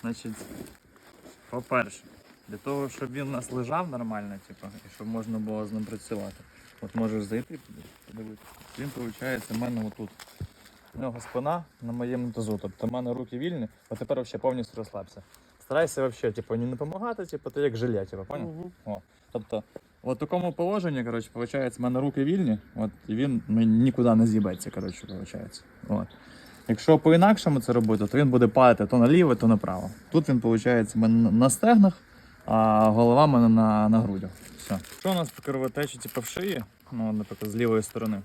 Значить, по-перше, для того, щоб він у нас лежав нормально, типу, і щоб можна було з ним працювати. От можеш зайти, подивитися. Він, виходить, у мене отут. У нього спина на моєму тазу. Тобто в мене руки вільні, а тепер взагалі повністю розслабся. Старайся взагалі, типу, не допомагати, типу, ти як желе, типу, поняв? О, тобто, в такому положенні, коротше, виходить, в мене руки вільні, от, і він нікуди не з'їбеться, коротше, виходить. От. Якщо по-інакшому це робити, то він буде падати то наліво, то направо. Тут він, виходить, мене на стегнах, а голова мене на, на грудях. Все. Що у нас кровотечі, типу, в шиї, ну, наприклад, з лівої сторони.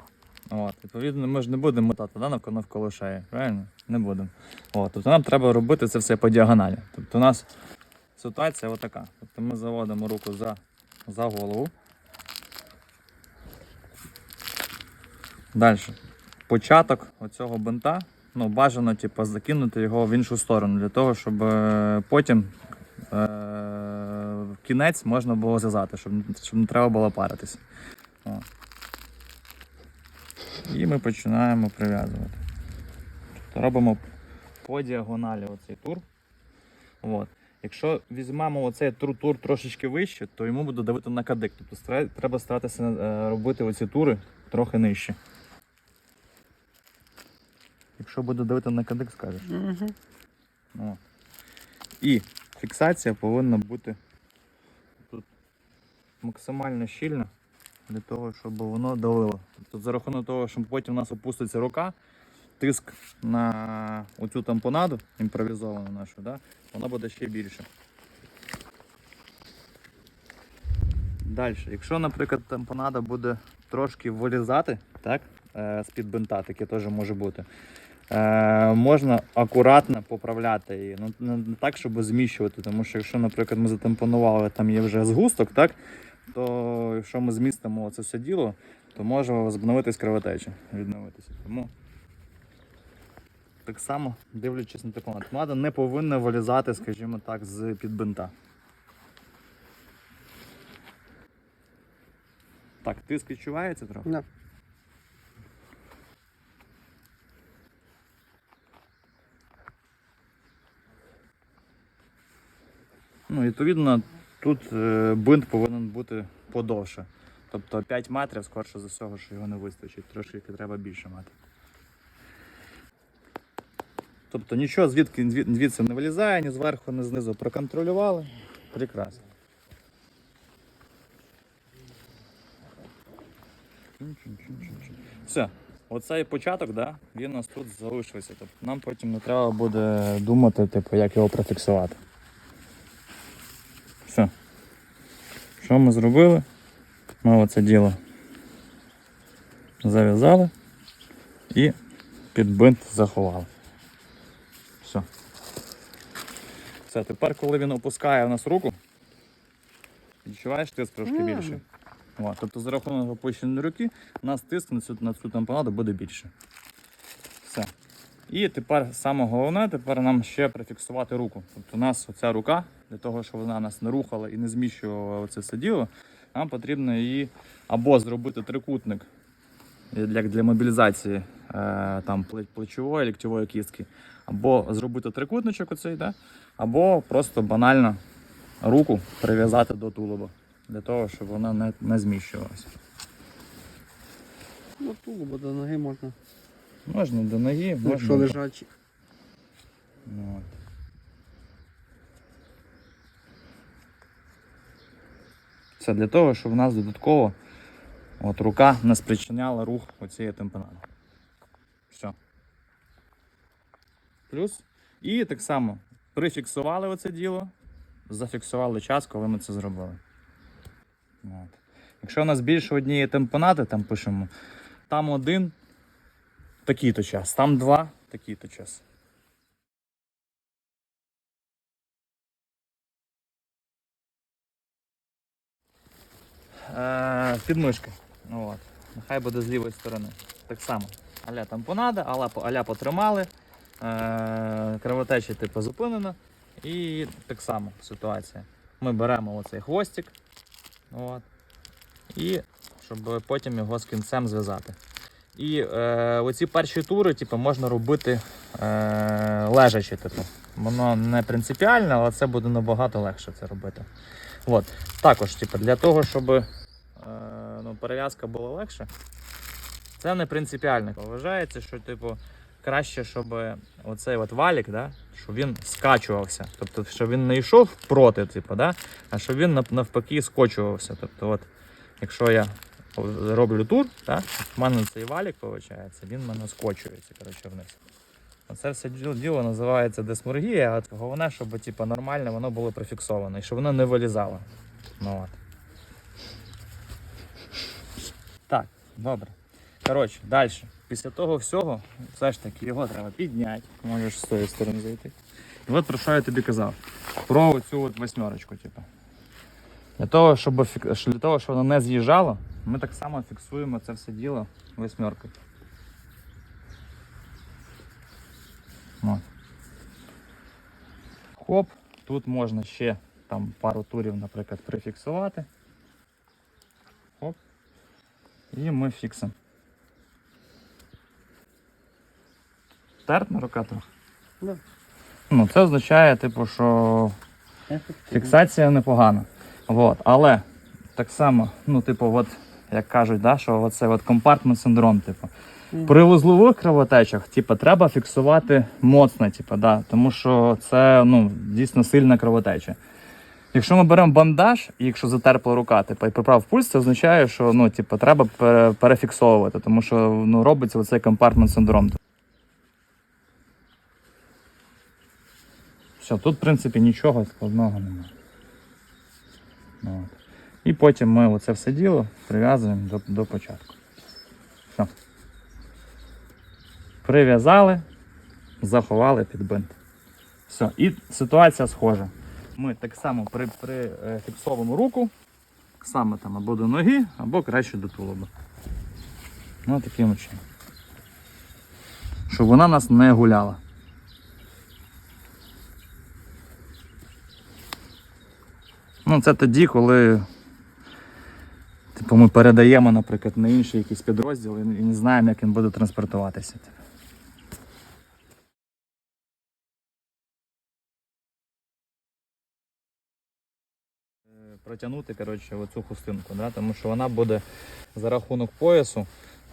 От, відповідно, ми ж не будемо мотати да, навколо шеї, правильно? Не будемо. От, тобто нам треба робити це все по діагоналі. Тобто у нас ситуація отака. Тобто ми заводимо руку за, за голову. Далі. Початок оцього бинта, ну, бажано типу, закинути його в іншу сторону, для того, щоб е, потім е, в кінець можна було зв'язати, щоб, щоб не треба було паритися. О. І ми починаємо прив'язувати. Тобто робимо по діагоналі оцей тур. От. Якщо візьмемо оцей тур-тур трошечки вище, то йому буде давити на кадик. Тобто треба старатися е, робити оці тури трохи нижче. Якщо буде давити на кадик, скажеш. Угу. О. І фіксація повинна бути тут максимально щільна для того, щоб воно давило. Тобто за рахунок того, що потім у нас опуститься рука, тиск на оцю тампонаду імпровізовану нашу, да, вона буде ще більше. Далі, якщо, наприклад, тампонада буде трошки вилізати, так, е, з-під бинта, таке теж може бути. Е, можна акуратно поправляти її. Ну, не, не так, щоб зміщувати, тому що якщо, наприклад, ми затампонували, там є вже згусток, так, то якщо ми змістимо це все діло, то може возобновитись кровотеча, відновитися. Тому так само, дивлячись на тампонад, помада не повинна вилізати, скажімо так, з під бинта. Так, тиск відчувається трохи? Да. Ну, відповідно, тут е, бинт повинен бути подовше. Тобто 5 метрів, скорше за всього, що його не вистачить. Трошки треба більше мати. Тобто нічого звідки звід- звідси не вилізає, ні зверху, ні знизу. Проконтролювали. Прекрасно. Все. Оцей початок, да, він у нас тут залишився. Тобто нам потім не треба буде думати, типу, як його профіксувати. Все. Що ми зробили? Ми оце діло зав'язали і під бинт заховали. Все. Все, тепер, коли він опускає в нас руку, відчуваєш тиск трошки Мгм. більше. О, тобто за рахунок опущеної руки у нас тиск на цю, на цю тампонаду буде більше. Все. І тепер саме головне, тепер нам ще прифіксувати руку. Тобто у нас оця рука, для того, щоб вона нас не рухала і не зміщувала це все діло, нам потрібно її або зробити трикутник як для мобілізації е, там, плечової, ліктьової кістки, або зробити трикутничок оцей, да? або просто банально руку прив'язати до тулуба, для того, щоб вона не, не зміщувалася. Ну, тулуба до ноги можна. Можна до ноги, можна. Якщо лежачі. От. Це для того, щоб в нас додатково от, рука не спричиняла рух оцієї темпонади. Все. Плюс. І так само прифіксували оце діло, зафіксували час, коли ми це зробили. От. Якщо у нас більше однієї темпонати, там пишемо, там один такий-то час, там два такий-то час. Е, підмишки. От. Нехай буде з лівої сторони. Так само. Аля тампонада, аля, аля потримали. Е, кровотеча типу зупинена. І так само ситуація. Ми беремо оцей хвостик. От. І щоб потім його з кінцем зв'язати. І е, оці перші тури типу, можна робити е, лежачи. Типу. воно не принципіальне, але це буде набагато легше це робити. От. Також, типу, для того, щоб е, ну, перев'язка була легше, це не принципіально. Вважається, що типу, краще, щоб оцей от валік, да, щоб він скачувався. Тобто, щоб він не йшов проти, типу, да, а щоб він навпаки скочувався. Тобто, от, якщо я роблю тур, да, в мене цей валік, виходить, він в мене скочується коротше, вниз. Це все діло, називається десморгія, а головне, щоб типу, нормально воно було прифіксовано і щоб воно не вилізало. Ну, от. Так, добре. Коротше, далі. Після того всього, все ж таки, його треба підняти. Можеш з тої сторони зайти. І от про що я тобі казав. Про цю от восьмерочку, типу. Для того, щоб, для того, щоб воно не з'їжджало, ми так само фіксуємо це все діло восьмеркою. От. Хоп, тут можна ще там пару турів, наприклад, прифіксувати. Хоп. І ми фіксимо. Тертна рука трохи? Да. Ну, це означає, типу, що фіксація непогана. Вот. Але так само, ну, типу, от, як кажуть, да, що от компартмент синдром, типу. При вузлових кровотечах, типу, треба фіксувати моцно, типу, да, тому що це ну, дійсно сильна кровотеча. Якщо ми беремо бандаж, і якщо затерпла рука, типу, і приправ пульс, це означає, що ну, типу, треба перефіксовувати, тому що ну, робиться оцей компартмент синдром. Все, тут, в принципі, нічого складного немає. Ну, От. І потім ми оце все діло прив'язуємо до, до початку. Все. Прив'язали, заховали під бинт. Все. І ситуація схожа. Ми так само при, при е, фіксовуємо руку, саме там або до ноги, або краще до тулуба. Ну, таким чином. Щоб вона нас не гуляла. Ну, це тоді, коли типу, ми передаємо, наприклад, на інший якийсь підрозділ і не знаємо, як він буде транспортуватися. Протягнути коротше, оцю хустинку, да? тому що вона буде за рахунок поясу,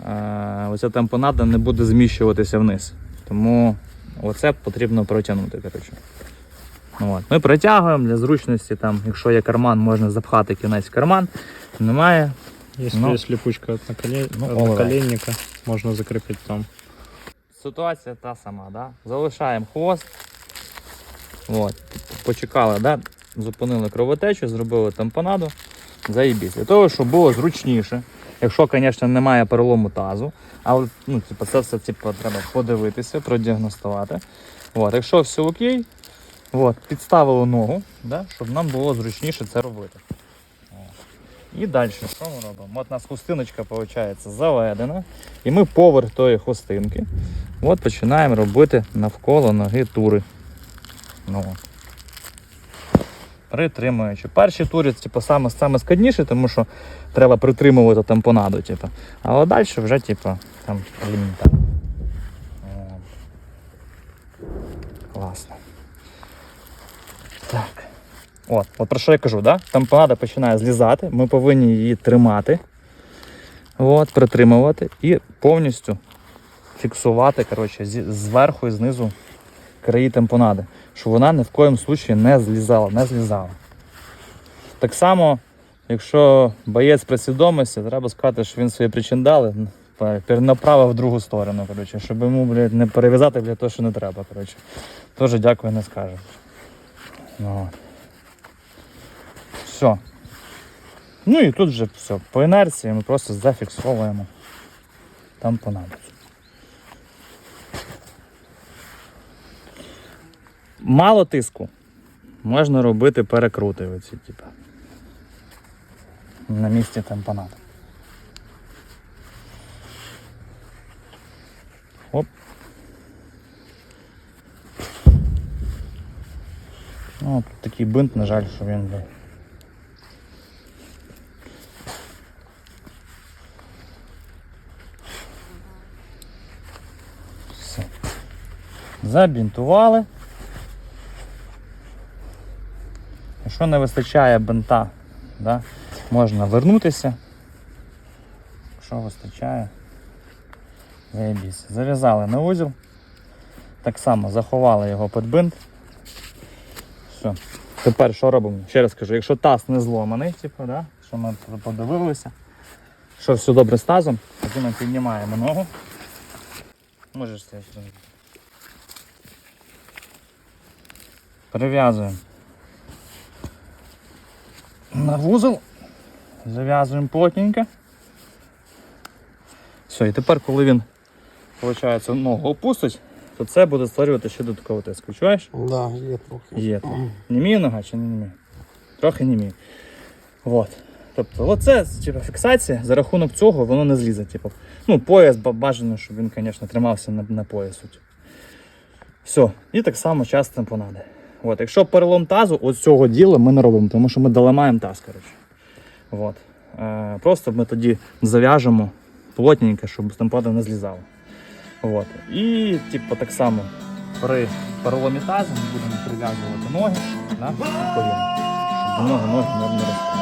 е, оця тампонада не буде зміщуватися вниз. Тому оце потрібно протягнути. Коротше. Ну, от. Ми протягуємо для зручності, там, якщо є карман, можна запхати кінець в карман. Немає. Если Ну. есть липучка от, наколе... Ну, alright. наколенника, там. Ситуація та сама, да? залишаємо хвост. От. Почекали, да? зупинили кровотечу, зробили тампонаду. Заїбісь. Для того, щоб було зручніше. Якщо, звісно, немає перелому тазу, але ну, типу, це все типу, треба подивитися, продіагностувати. От. Якщо все окей, от, підставили ногу, да? щоб нам було зручніше це робити. І далі, що ми робимо? От у нас хустиночка виходить заведена, і ми поверх тої хустинки от починаємо робити навколо ноги тури. Ну. Притримуючи. Перші тури типу, саме, саме складніше, тому що треба притримувати тампонаду. Типу. Але далі вже типу, там елементарно. О. Класно. Так. От, от про що я кажу, да? тампонада починає злізати, ми повинні її тримати, от, притримувати і повністю фіксувати коротше, зверху і знизу краї тампонади, щоб вона ні в коєму случаї не злізала, не злізала. Так само, якщо боєць при свідомості, треба сказати, що він свої причиндали пе- перенаправив в другу сторону, коротше, щоб йому блядь, не перев'язати того, що не треба. Коротше. Теж дякую, не скажу. Ну. Все. Ну і тут вже все. По інерції ми просто зафіксовуємо тампонаду. Мало тиску. Можна робити перекрути оці, типу. На місці тампонади. Оп. Ну, тут такий бинт, на жаль, що він. Забінтували. Якщо не вистачає бинта, да, можна вернутися. Якщо вистачає, заєбісь. Зав'язали на узіл. Так само заховали його під бинт. Все. Тепер що робимо? Ще раз кажу, якщо таз не зломаний, типу, да? що ми подивилися, що все добре з тазом, тоді ми піднімаємо ногу. Можеш це зробити. Прив'язуємо на вузол, зав'язуємо плотненько. Все, і тепер, коли він, виходить, ногу опустить, то це буде створювати ще додатковий тиск. Відчуваєш? Да, є трохи. Є. Німіє нога чи не німіє? Трохи німіє. От. Тобто, оце типу, фіксація, за рахунок цього воно не злізе. Типу. Ну, пояс бажано, щоб він, звісно, тримався на, на поясу. Все. І так само часто тампонади. От. Якщо перелом тазу, от цього діла ми не робимо, тому що ми доламаємо таз. Коротше. От. Е, просто ми тоді зав'яжемо плотненько, щоб стампада не злізала. От. І типу, так само при переломі тазу ми будемо прив'язувати ноги на коліна, щоб нього ноги не, росли.